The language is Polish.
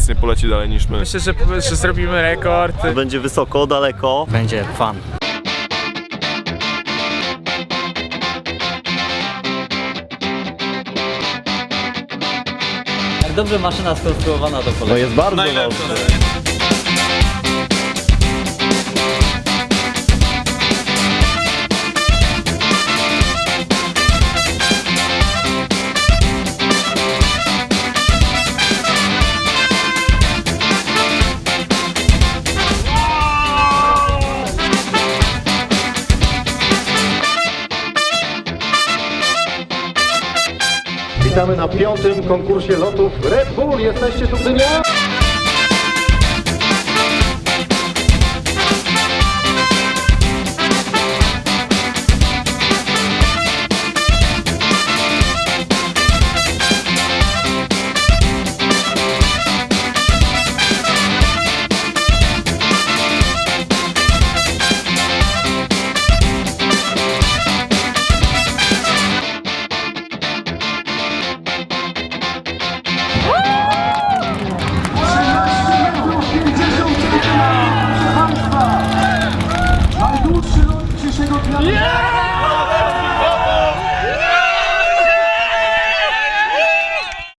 nic nie poleci dalej niż my. Myślę, że, że zrobimy rekord. Będzie wysoko, daleko. Będzie fan. Jak dobrze maszyna skonstruowana to No polega. jest bardzo Najlepsze. dobrze. Witamy na piątym konkursie lotów Red Bull. Jesteście tu, Gdynia?